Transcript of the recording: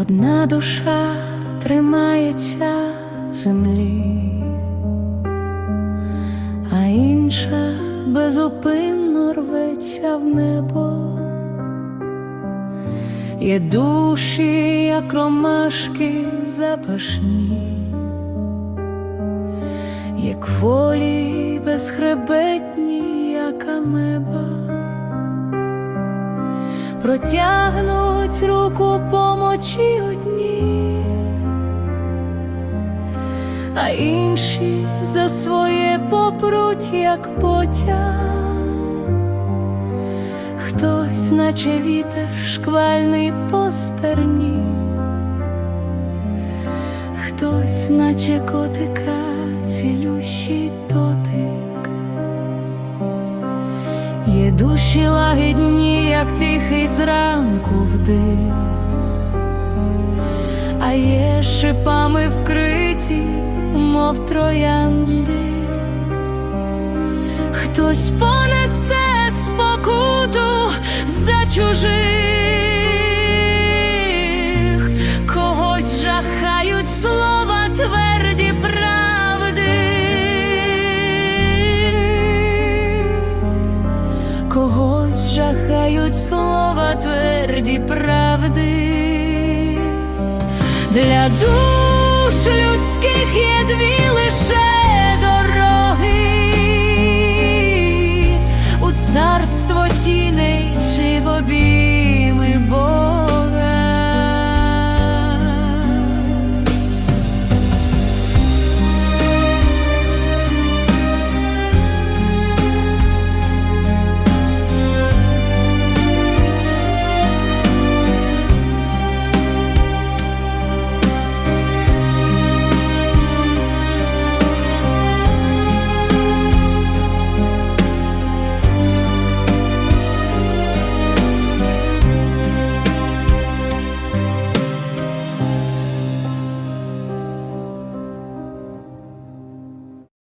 Одна душа тримається землі, а інша безупинно рветься в небо. Є душі, як ромашки запашні, є кволі безхребетні, як амеба протягнуть руку помочі одні, а інші за своє попруть, як потяг. Хтось, наче вітер, шквальний по стерні, хтось, наче котика, душі лагідні, як тихий зранку вдих, а є шипами вкриті, мов троянди. Хтось понесе спокуту за чужих, жахають слова тверді правди. Для душ